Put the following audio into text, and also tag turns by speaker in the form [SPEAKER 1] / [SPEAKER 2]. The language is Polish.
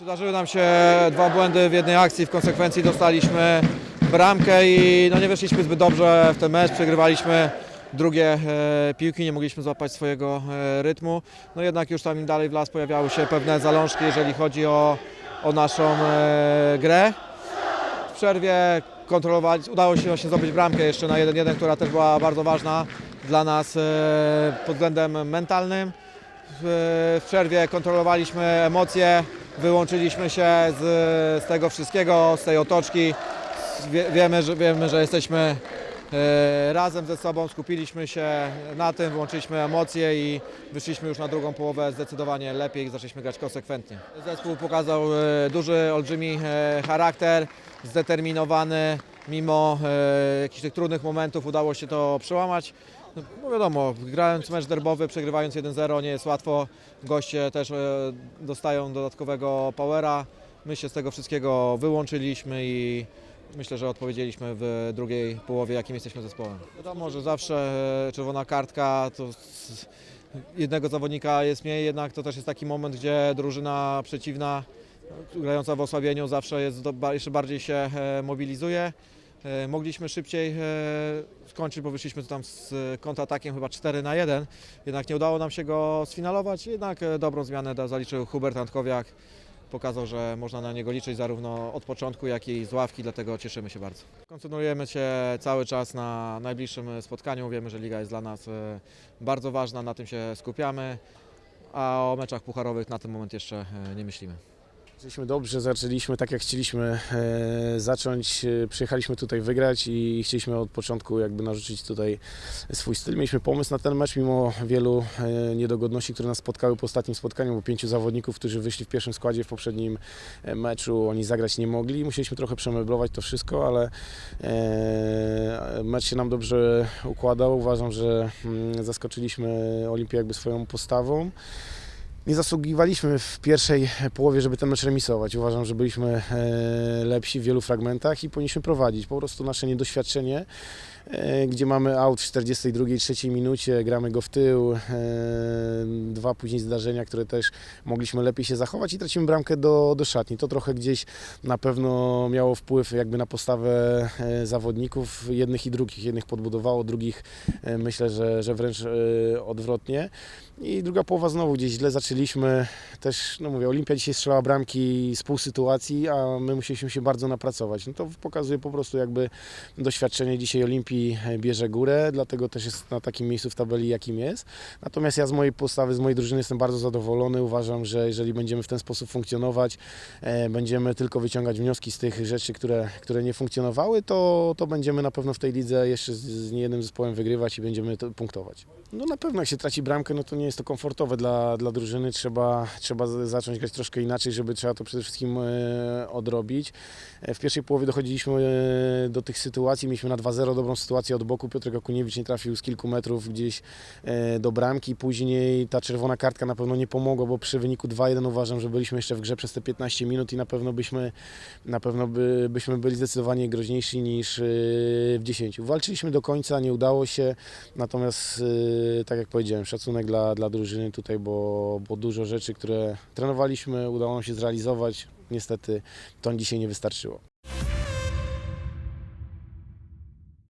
[SPEAKER 1] Przydarzyły nam się dwa błędy w jednej akcji, w konsekwencji dostaliśmy bramkę i no nie weszliśmy zbyt dobrze w ten mecz, przegrywaliśmy drugie e, piłki, nie mogliśmy złapać swojego e, rytmu. No jednak już tam im dalej w las pojawiały się pewne zalążki, jeżeli chodzi o, o naszą e, grę. W przerwie kontrolować, udało się właśnie zdobyć bramkę jeszcze na 1-1, która też była bardzo ważna dla nas e, pod względem mentalnym. W, przerwie kontrolowaliśmy emocje, wyłączyliśmy się z, z tego wszystkiego, z tej otoczki. Wie, wiemy, że, wiemy, że jesteśmy e, razem ze sobą, skupiliśmy się na tym, wyłączyliśmy emocje i wyszliśmy już na drugą połowę zdecydowanie lepiej i zaczęliśmy grać konsekwentnie. Zespół pokazał e, duży, olbrzymi e, charakter, zdeterminowany, mimo jakichś tych trudnych momentów udało się to przełamać. No wiadomo, grając mecz derbowy, przegrywając 1-0 nie jest łatwo. Goście też e, dostają dodatkowego powera. My się z tego wszystkiego wyłączyliśmy i myślę, że odpowiedzieliśmy w drugiej połowie, jakim jesteśmy zespołem. Wiadomo, że zawsze e, czerwona kartka to jednego zawodnika jest mniej, jednak to też jest taki moment, gdzie drużyna przeciwna grająca w osłabieniu zawsze jest jeszcze bardziej się e, mobilizuje. E, Mogliśmy szybciej e, skończyć, bo wyszliśmy tam z kontratakiem chyba 4 na 1. Jednak nie udało nam się go sfinalować. Jednak e, dobrą zmianę zaliczył Hubert Antkowiak. Pokazał, że można na niego liczyć zarówno od początku, jak i z ławki, dlatego cieszymy się bardzo. Koncentrujemy się cały czas na najbliższym spotkaniu. Wiemy, że liga jest dla nas bardzo ważna, na tym się skupiamy, a o meczach pucharowych na ten moment jeszcze nie myślimy.
[SPEAKER 2] Zaczęliśmy dobrze, zaczęliśmy tak jak chcieliśmy e, zacząć. E, Przyjechaliśmy tutaj wygrać i chcieliśmy od początku jakby narzucić tutaj swój styl. Mieliśmy pomysł na ten mecz mimo wielu e, niedogodności, które nas spotkały po ostatnim spotkaniu, bo pięciu zawodników, którzy wyszli w pierwszym składzie w poprzednim meczu, oni zagrać nie mogli. Musieliśmy trochę przemeblować to wszystko, ale mecz się nam dobrze układał. Uważam, że mm, zaskoczyliśmy Olimpię jakby swoją postawą. Nie zasługiwaliśmy w pierwszej połowie, żeby ten mecz remisować. Uważam, że byliśmy e, lepsi w wielu fragmentach i powinniśmy prowadzić. Po prostu nasze niedoświadczenie, gdzie mamy aut w 42, 3 minucie, gramy go w tył, e, dwa później zdarzenia, które też mogliśmy lepiej się zachować i tracimy bramkę do, do szatni. To trochę gdzieś na pewno miało wpływ jakby na postawę e, zawodników, jednych i drugich. Jednych podbudowało, drugich e, myślę, że, że wręcz e, odwrotnie. I druga połowa znowu gdzieś źle zaczęliśmy. Też, no mówię, Olimpia dzisiaj strzelała bramki z pół sytuacji, a my musieliśmy się bardzo napracować. No to pokazuje po prostu jakby doświadczenie dzisiaj Olimpii bierze górę, dlatego też jest na takim miejscu w tabeli, jakim jest. Natomiast ja z mojej postawy, z mojej drużyny jestem bardzo zadowolony. Uważam, że jeżeli będziemy w ten sposób funkcjonować, e, będziemy tylko wyciągać wnioski z tych rzeczy, które, które nie funkcjonowały, to, to będziemy na pewno w tej lidze jeszcze z, z niejednym zespołem wygrywać i będziemy to punktować. No na pewno jak się traci bramkę, no to nie jest to komfortowe dla, dla drużyny. Trzeba, trzeba zacząć grać troszkę inaczej, żeby trzeba to przede wszystkim e, odrobić. E, w pierwszej połowie dochodziliśmy do tych sytuacji, mieliśmy na 2-0 dobrą sytuację od boku. Piotr Okuniewicz nie trafił z kilku metrów gdzieś e, do bramki. Później ta czerwona kartka na pewno nie pomogła, bo przy wyniku 2-1 uważam, że byliśmy jeszcze w grze przez te 15 minut i na pewno byśmy, na pewno by, byśmy byli zdecydowanie groźniejsi niż e, w 10. Walczyliśmy do końca, nie udało się. Natomiast, y, tak jak powiedziałem, szacunek dla, dla drużyny tutaj, bo, bo dużo rzeczy, które trenowaliśmy, udało nam się zrealizować. Niestety to dzisiaj nie wystarczyło.